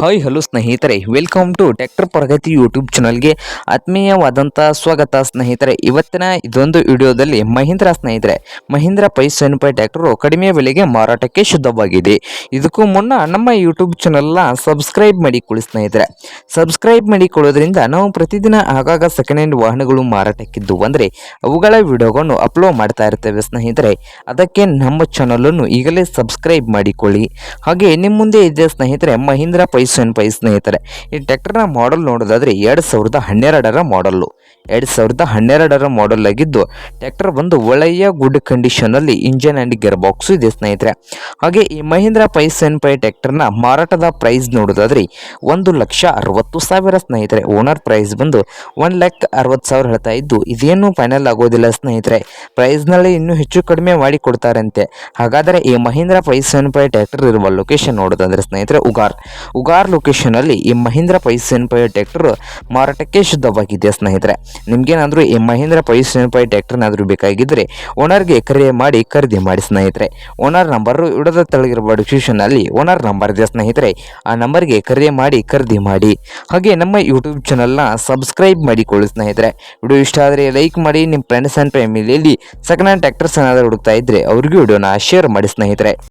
Hi hello ಸ್ನೇಹಿತರೆ. Welcome to tractor Pragati YouTube ಚಾನಲ್ಗೆ ಆತ್ಮೀಯವಾದಂಥ ಸ್ವಾಗತ ಸ್ನೇಹಿತರೆ. ಇವತ್ತಿನ ಇದೊಂದು ವಿಡಿಯೋದಲ್ಲಿ ಮಹೀಂದ್ರ ಸ್ನೇಹಿತರೆ, ಮಹೀಂದ್ರ ಪೈ ಸೆವೆನ್ ಟ್ಯಾಕ್ಟರು ಕಡಿಮೆ ಬೆಲೆಗೆ ಮಾರಾಟಕ್ಕೆ ಶುದ್ಧವಾಗಿದೆ. ಇದಕ್ಕೂ ಮುನ್ನ ನಮ್ಮ ಯೂಟ್ಯೂಬ್ ಚಾನಲ್ನ ಸಬ್ಸ್ಕ್ರೈಬ್ ಮಾಡಿಕೊಳ್ಳಿ ಸ್ನೇಹಿತರೆ. ಸಬ್ಸ್ಕ್ರೈಬ್ ಮಾಡಿಕೊಳ್ಳೋದ್ರಿಂದ ನಾವು ಪ್ರತಿದಿನ ಆಗಾಗ ಸೆಕೆಂಡ್ ಹ್ಯಾಂಡ್ ವಾಹನಗಳು ಮಾರಾಟಕ್ಕಿದ್ದು. ಅಂದರೆ ಅವುಗಳ ವಿಡಿಯೋಗಳನ್ನು ಅಪ್ಲೋಡ್ ಮಾಡ್ತಾ ಇರ್ತೇವೆ ಸ್ನೇಹಿತರೆ. ಅದಕ್ಕೆ ನಮ್ಮ ಚಾನಲನ್ನು ಈಗಲೇ ಸಬ್ಸ್ಕ್ರೈಬ್ ಮಾಡಿಕೊಳ್ಳಿ. ಹಾಗೆ ನಿಮ್ಮ ಮುಂದೆ ಇದೆ ಸ್ನೇಹಿತರೆ, ಮಹೀಂದ್ರ ಸೆವೆನ್ ಪೈ ಸ್ನೇಹಿತರೆ, ಈ ಟ್ಯಾಕ್ಟರ್ನ ಮಾಡೆಲ್ ನೋಡೋದಾದ್ರೆ ಎರಡು ಸಾವಿರದ ಹನ್ನೆರಡರ ಮಾಡಲ್ಲು ಎರಡು ಸಾವಿರದ ಹನ್ನೆರಡರ ಮಾಡೆಲ್ ಆಗಿದ್ದು ಟ್ಯಾಕ್ಟರ್ ಬಂದು ಒಳ್ಳೆಯ ಗುಡ್ ಕಂಡೀಷನಲ್ಲಿ ಇಂಜನ್ ಆ್ಯಂಡ್ ಗೇರ್ ಬಾಕ್ಸು ಇದೆ ಸ್ನೇಹಿತರೆ. ಹಾಗೆ ಈ ಮಹೀಂದ್ರ ಪೈ ಸೆವೆನ್ ಪೈ ಟ್ಯಾಕ್ಟರ್ನ ಮಾರಾಟದ ಪ್ರೈಸ್ ನೋಡೋದಾದ್ರೆ ಒಂದು ಲಕ್ಷ ಅರವತ್ತು ಸಾವಿರ ಸ್ನೇಹಿತರೆ. ಓನರ್ ಪ್ರೈಸ್ ಬಂದು ಒನ್ ಲ್ಯಾಕ್ ಅರವತ್ತು ಸಾವಿರ ಹೇಳ್ತಾ ಇದ್ದು, ಇದೇನು ಫೈನಲ್ ಆಗೋದಿಲ್ಲ ಸ್ನೇಹಿತರೆ. ಪ್ರೈಸ್ನಲ್ಲಿ ಇನ್ನೂ ಹೆಚ್ಚು ಕಡಿಮೆ ಮಾಡಿ ಕೊಡ್ತಾರಂತೆ. ಹಾಗಾದರೆ ಈ Mahindra five seven five tractor ಇರುವ ಲೊಕೇಶನ್ ನೋಡೋದಂದ್ರೆ ಸ್ನೇಹಿತರೆ, ಉಗಾರ್. ಉಗಾರ್ ಲೊಕೇಶನಲ್ಲಿ ಈ Mahindra five seven five tractor ಮಾರಾಟಕ್ಕೆ ಶುದ್ಧವಾಗಿದೆ ಸ್ನೇಹಿತರೆ. ನಿಮಗೇನಾದರೂ ಈ ಮಹೀಂದ್ರ ಪೈ ಸೆವೆನ್ ಪೈ ಟ್ರ್ಯಾಕ್ಟರ್ನಾದರೂ ಬೇಕಾಗಿದ್ದರೆ ಓನರ್ಗೆ ಕರೆ ಮಾಡಿ ಖರೀದಿ ಮಾಡಿ ಸ್ನೇಹಿತರೆ. ಓನರ್ ನಂಬರು ಇಡದ ತೆಳಗಿರುವ ಡಿಸ್ಕ್ರಿಪ್ಷನಲ್ಲಿ ಓನರ್ ನಂಬರ್ ಇದೆ ಸ್ನೇಹಿತರೆ. ಆ ನಂಬರ್ಗೆ ಕರೆ ಮಾಡಿ ಖರೀದಿ ಮಾಡಿ. ಹಾಗೆ ನಮ್ಮ ಯೂಟ್ಯೂಬ್ ಚಾನಲ್ನ ಸಬ್ಸ್ಕ್ರೈಬ್ ಮಾಡಿಕೊಳ್ಳಿ ಸ್ನೇಹಿತರೆ. ವಿಡಿಯೋ ಇಷ್ಟ ಆದರೆ ಲೈಕ್ ಮಾಡಿ, ನಿಮ್ಮ ಫ್ರೆಂಡ್ಸ್ ಆ್ಯಂಡ್ ಫ್ಯಾಮಿಲಿಯಲ್ಲಿ ಸೆಕೆಂಡ್ ಹ್ಯಾಂಡ್ ಟ್ಯಾಕ್ಟರ್ಸ್ ಏನಾದರೂ ಹುಡುಕ್ತಾ ಇದ್ದರೆ ಅವ್ರಿಗೂ ವಿಡಿಯೋನ ಶೇರ್ ಮಾಡಿ ಸ್ನೇಹಿತರೆ.